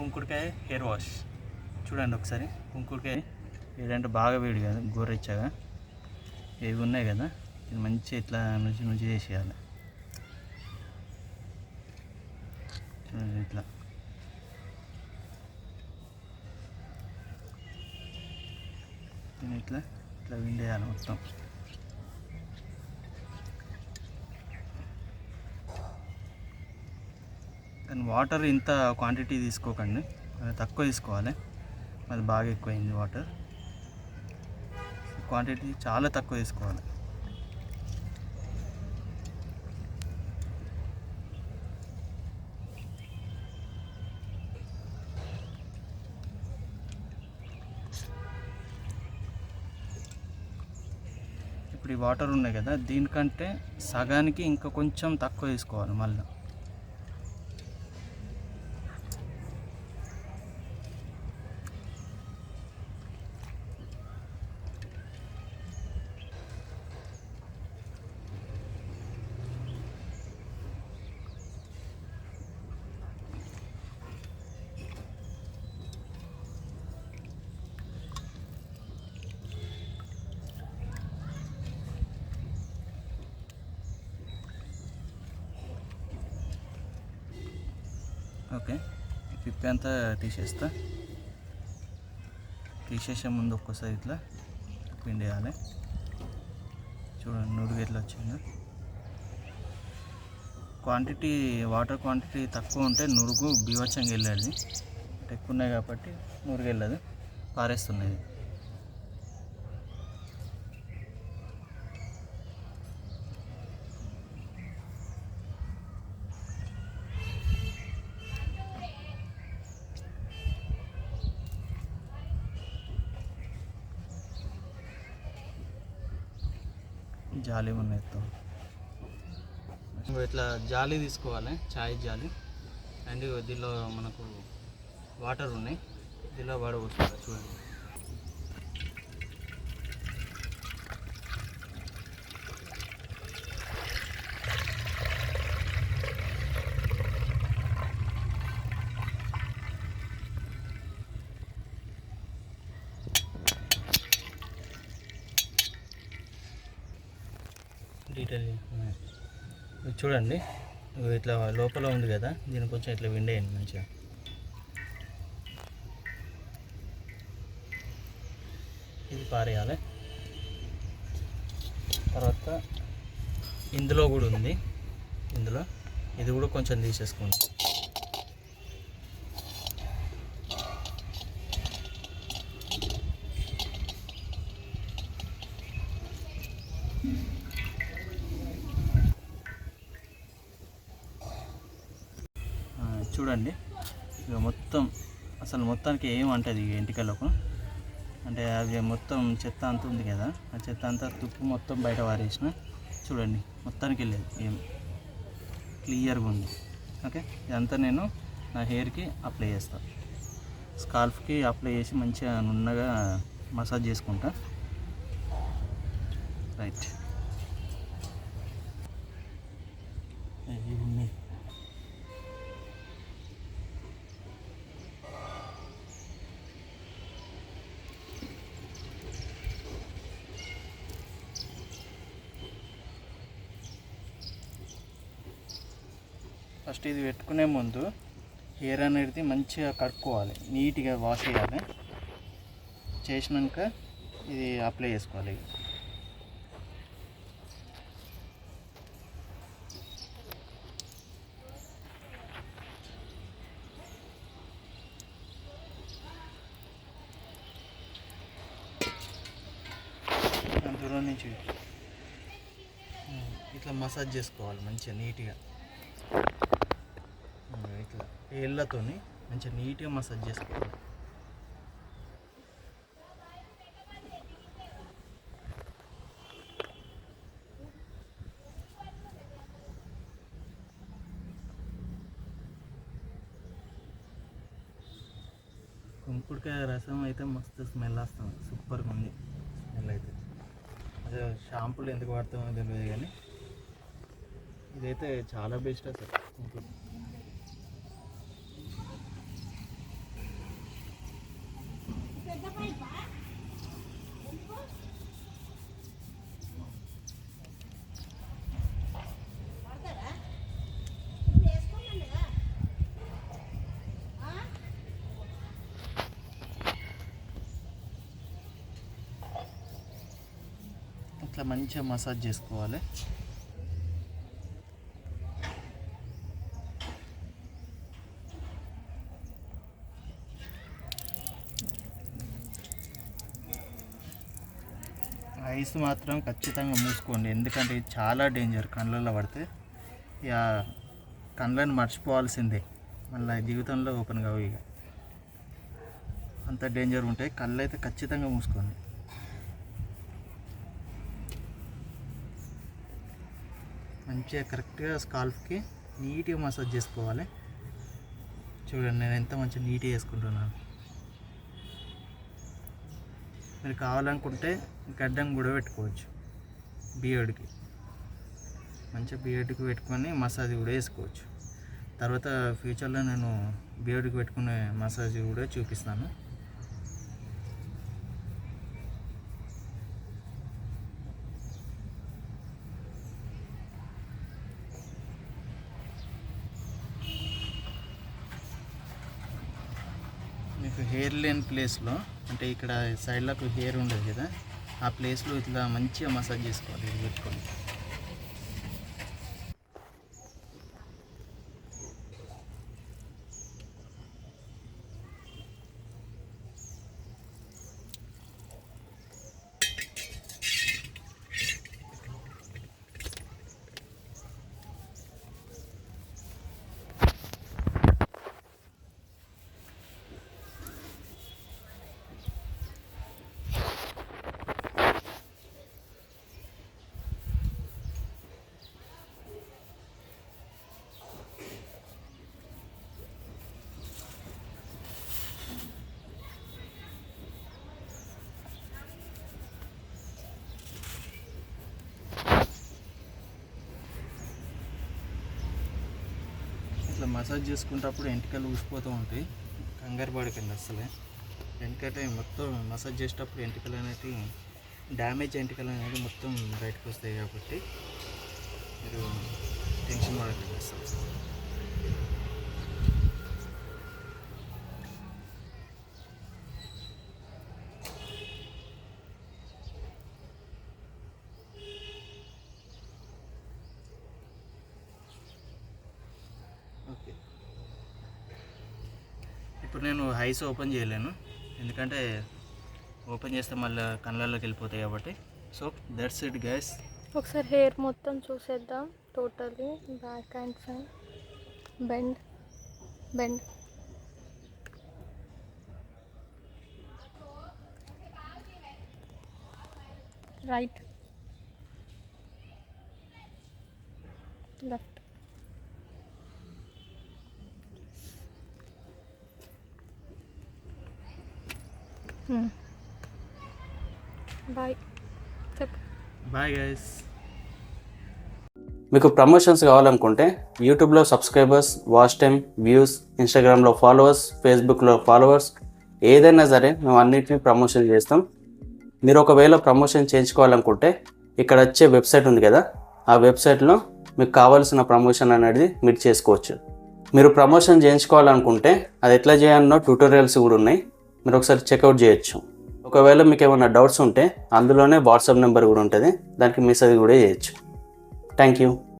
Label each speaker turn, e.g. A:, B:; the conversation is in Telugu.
A: కుంకుడుకాయ హెయిర్ వాష్. చూడండి ఒకసారి. కుంకుడుకాయ ఏదంటే బాగా వేడి కదా గోరెచ్చగా ఇవి ఉన్నాయి కదా ఇది మంచి ఇట్లా నుంచి నుంచి చేసేయాలి. చూడండి ఇట్లా. ఇట్లా ఇట్లా విండేయాలి మొత్తం. కానీ వాటర్ ఇంత క్వాంటిటీ తీసుకోకండి. తక్కువ తీసుకోవాలి. అది బాగా ఎక్కువైంది వాటర్. క్వాంటిటీ చాలా తక్కువ తీసుకోవాలి. ఇప్పుడు ఈ వాటర్ ఉన్నాయి కదా దీనికంటే సగానికి ఇంకా కొంచెం తక్కువ తీసుకోవాలి మళ్ళీ. ఓకే. పిప్పి అంతా తీసేస్తా. తీసేసే ముందు ఒక్కసారి ఇట్లా పిండి వేయాలి చూడండి నురుగు ఎట్లా వచ్చిందో. క్వాంటిటీ వాటర్ క్వాంటిటీ తక్కువ ఉంటే నురుగు బీవచ్చంగా వెళ్ళేది ఎక్కువ ఉన్నాయి కాబట్టి నురుగు వెళ్ళదు. పారేస్తున్నది జాలి ఉన్నాయి తో. ఇట్లా జాలి తీసుకోవాలి చాయ్ జాలి. అండ్ దీనిలో మనకు వాటర్ ఉన్నాయి. దీనిలో వాడవచ్చు చూడండి. డీటెయిల్ చూడండి ఇట్లా లోపల ఉంది కదా దీని కొంచెం ఇట్లా విండేయండి మంచిగా. ఇది పారేయాలి. తర్వాత ఇందులో కూడా ఉంది. ఇందులో ఇది కూడా కొంచెం తీసేసుకోండి ఆ, చూడండి. ఇక మొత్తం అసలు మొత్తానికి ఏం అంటది ఎంటికలకు అంటే అది మొత్తం చెత్త అంతా ఉంది కదా ఆ చెత్త అంతా తుప్పు మొత్తం బయట వారేసిన. చూడండి మొత్తానికి వెళ్ళేది ఏం. క్లియర్గా ఉంది. ఓకే ఇదంతా నేను నా హెయిర్కి అప్లై చేస్తాను స్కాల్ఫ్కి అప్లై చేసి మంచిగా నున్నగా మసాజ్ చేసుకుంటా. రైట్ ఇవి ఉన్నాయి ఫస్ట్ ఇది పెట్టుకునే ముందు హెయిర్ అనేది మంచిగా కడుక్కోవాలి నీట్గా వాష్ చేయాలి. చేసినాక ఇది అప్లై చేసుకోవాలి. దూరం నుంచి ఇట్లా మసాజ్ చేసుకోవాలి మంచిగా నీట్గా. ఇట్లా మంచిగా నీట్గా మసాజ్ చేసుకోవాలి. కుంకుడుకాయ రసం అయితే మస్తు స్మెల్ వస్తుంది. సూపర్గా ఉంది స్మెల్ అయితే. అదే షాంపూలు ఎందుకు వాడతామో తెలియదు కానీ ఇదైతే చాలా బెస్ట్ అసలు కుంకుడు. ఇట్లా మంచిగా మసాజ్ చేసుకోవాలి. ఐస్ మాత్రం ఖచ్చితంగా మూసుకోండి. ఎందుకంటే ఇది చాలా డేంజర్ కళ్ళల్లో పడితే. ఇక కళ్ళని మర్చిపోవాల్సిందే. మళ్ళీ జీవితంలో ఓపెన్ కావు ఇక. అంత డేంజర్ ఉంటాయి కళ్ళు అయితే ఖచ్చితంగా మూసుకోండి. మంచిగా కరెక్ట్గా స్కాల్ఫ్కి నీట్గా మసాజ్ చేసుకోవాలి. చూడండి నేను ఎంత మంచిగా నీట్గా చేసుకుంటున్నాను. మీరు కావాలనుకుంటే గడ్డం కూడా పెట్టుకోవచ్చు. బియర్డ్కి. మంచిగా బియర్డ్కి పెట్టుకొని మసాజ్ కూడా వేసుకోవచ్చు తర్వాత ఫ్యూచర్లో నేను బియర్డ్కి పెట్టుకునే మసాజ్ కూడా చూపిస్తాను. మీకు హెయిర్ లేని ప్లేస్లో అంటే ఇక్కడ సైడ్లకు హెయిర్ ఉండదు కదా ఆ ప్లేస్లో ఇట్లా మంచిగా మసాజ్ చేసుకోవాలి ఇది పెట్టుకొని మసాజ్ చేసుకునేటప్పుడు ఎంటికలు ఊసిపోతూ ఉంటాయి. కంగారు పడకండి అసలే ఎందుకంటే మొత్తం మసాజ్ చేసేటప్పుడు ఎంటికలు అనేది డ్యామేజ్ ఎంటికలు అనేది మొత్తం బయటకు వస్తాయి కాబట్టి మీరు టెన్షన్ పడకండి అసలు ఇప్పుడు నేను హైస్ ఓపెన్ చేయలేను. ఎందుకంటే ఓపెన్ చేస్తే మళ్ళీ కళ్ళల్లోకి వెళ్ళిపోతాయి కాబట్టి. సో దట్స్ ఇట్ గ్యాస్
B: ఒకసారి హెయిర్ మొత్తం చూసేద్దాం. Totally back and front bend bend right left bye. చెప్పు.
A: Bye guys.
C: మీకు ప్రమోషన్స్ కావాలనుకుంటే యూట్యూబ్లో సబ్స్క్రైబర్స్ వాచ్ టైం వ్యూస్ ఇన్స్టాగ్రామ్లో ఫాలోవర్స్ ఫేస్బుక్లో ఫాలోవర్స్ ఏదైనా సరే మేము అన్నింటినీ ప్రమోషన్ చేస్తాం. మీరు ఒకవేళ ప్రమోషన్ చేయించుకోవాలనుకుంటే ఇక్కడ వచ్చే వెబ్సైట్ ఉంది కదా ఆ వెబ్సైట్లో మీకు కావాల్సిన ప్రమోషన్ అనేది మీరు చేసుకోవచ్చు. మీరు ప్రమోషన్ చేయించుకోవాలనుకుంటే అది ఎట్లా చేయాలనో ట్యూటోరియల్స్ కూడా ఉన్నాయి. మీరు ఒకసారి చెక్అవుట్ చేయొచ్చు. ఒకవేళ మీకు ఏమైనా డౌట్స్ ఉంటే అందులోనే వాట్సాప్ నెంబర్ కూడా ఉంటుంది. దానికి మెసేజ్ కూడా చేయొచ్చు. Thank you.